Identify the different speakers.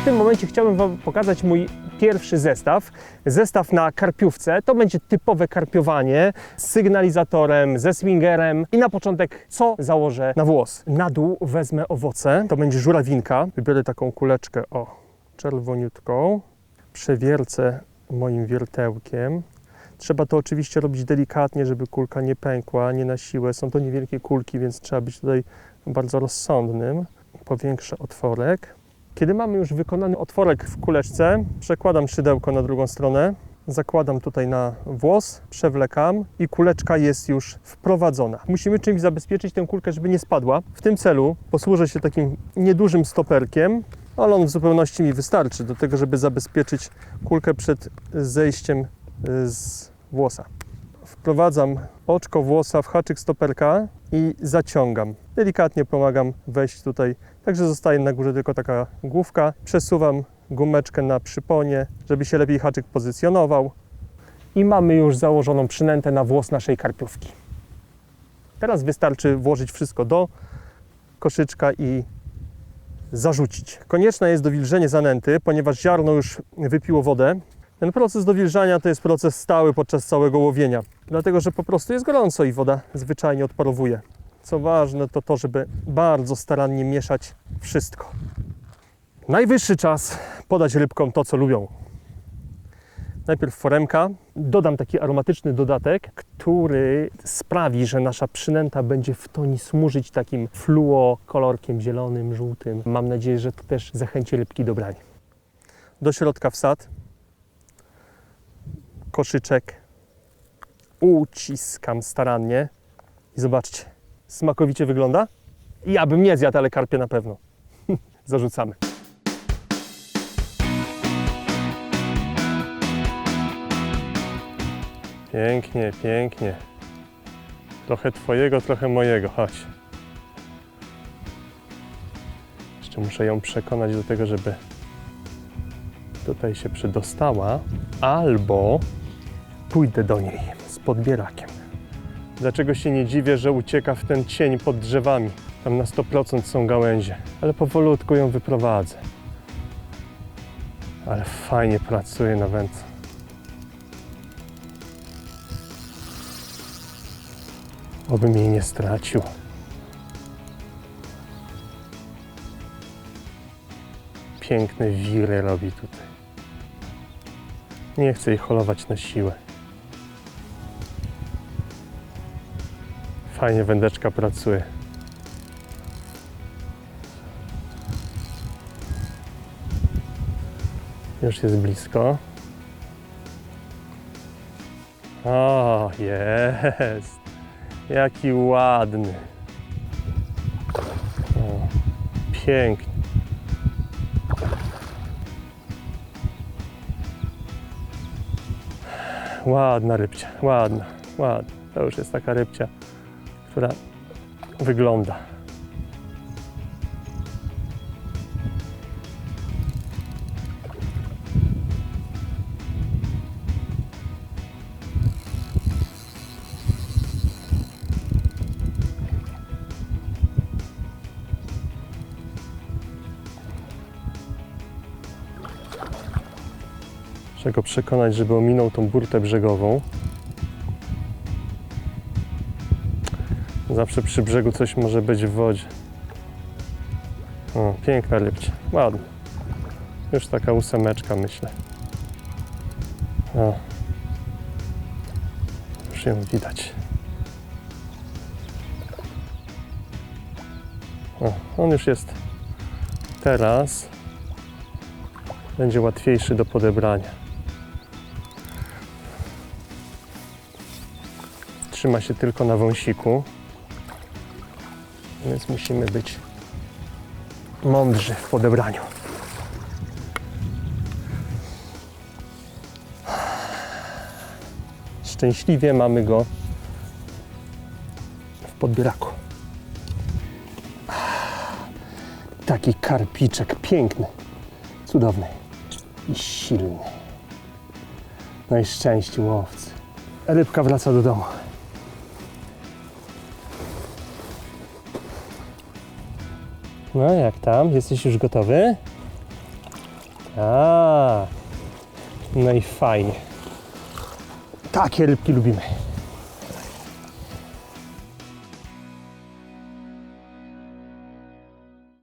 Speaker 1: W tym momencie chciałbym Wam pokazać mój pierwszy zestaw. Zestaw na karpiówce. To będzie typowe karpiowanie z sygnalizatorem, ze swingerem. I na początek, co założę na włos? Na dół wezmę owoce. To będzie żurawinka. Wybiorę taką kuleczkę, o, czerwoniutką. Przewiercę moim wiertełkiem. Trzeba to oczywiście robić delikatnie, żeby kulka nie pękła, nie na siłę. Są to niewielkie kulki, więc trzeba być tutaj bardzo rozsądnym. Powiększę otworek. Kiedy mamy już wykonany otworek w kuleczce, przekładam szydełko na drugą stronę, zakładam tutaj na włos, przewlekam i kuleczka jest już wprowadzona. Musimy czymś zabezpieczyć tę kulkę, żeby nie spadła. W tym celu posłużę się takim niedużym stoperkiem, ale on w zupełności mi wystarczy do tego, żeby zabezpieczyć kulkę przed zejściem y, z włosa. Wprowadzam oczko włosa w haczyk stoperka i zaciągam. Delikatnie pomagam wejść tutaj, także zostaje na górze tylko taka główka. Przesuwam gumeczkę na przyponie, żeby się lepiej haczyk pozycjonował. I mamy już założoną przynętę na włos naszej karpiówki. Teraz wystarczy włożyć wszystko do koszyczka i zarzucić. Konieczne jest dowilżenie zanęty, ponieważ ziarno już wypiło wodę. Ten proces dowilżania to jest proces stały podczas całego łowienia, dlatego że po prostu jest gorąco i woda zwyczajnie odparowuje. Co ważne to to, żeby bardzo starannie mieszać wszystko. Najwyższy czas podać rybkom to, co lubią. Najpierw foremka. Dodam taki aromatyczny dodatek, który sprawi, że nasza przynęta będzie w toni smużyć takim fluo kolorkiem zielonym, żółtym. Mam nadzieję, że to też zachęci rybki do brania. Do środka wsad. Koszyczek. Uciskam starannie. I zobaczcie, smakowicie wygląda. Ja bym nie zjadł, ale karpie na pewno. Zarzucamy. Pięknie, pięknie. Trochę twojego, trochę mojego. Chodź. Jeszcze muszę ją przekonać do tego, żeby tutaj się przedostała. Albo pójdę do niej z podbierakiem. Dlaczego się nie dziwię, że ucieka w ten cień pod drzewami? Tam na 100% są gałęzie. Ale powolutku ją wyprowadzę. Ale fajnie pracuje na wędce. Obym jej nie stracił. Piękne wiry robi tutaj. Nie chcę jej holować na siłę. Fajnie wędeczka pracuje. Już jest blisko. O, jest. Jaki ładny. O, pięknie. Ładna rybcia, ładna, ładna. To już jest taka rybcia, która wygląda. Muszę go przekonać, żeby ominął tą burtę brzegową. Zawsze przy brzegu coś może być w wodzie. O, piękna rybcia. Ładna. Już taka ósemeczka, myślę. O. Już ją widać. O, on już jest teraz. Będzie łatwiejszy do podebrania. Trzyma się tylko na wąsiku. Więc musimy być mądrzy w podebraniu. Szczęśliwie mamy go w podbieraku. Taki karpiczek piękny, cudowny i silny. No i szczęście łowcy. Rybka wraca do domu. No jak tam? Jesteś już gotowy? A, no i fajnie. Takie rybki lubimy.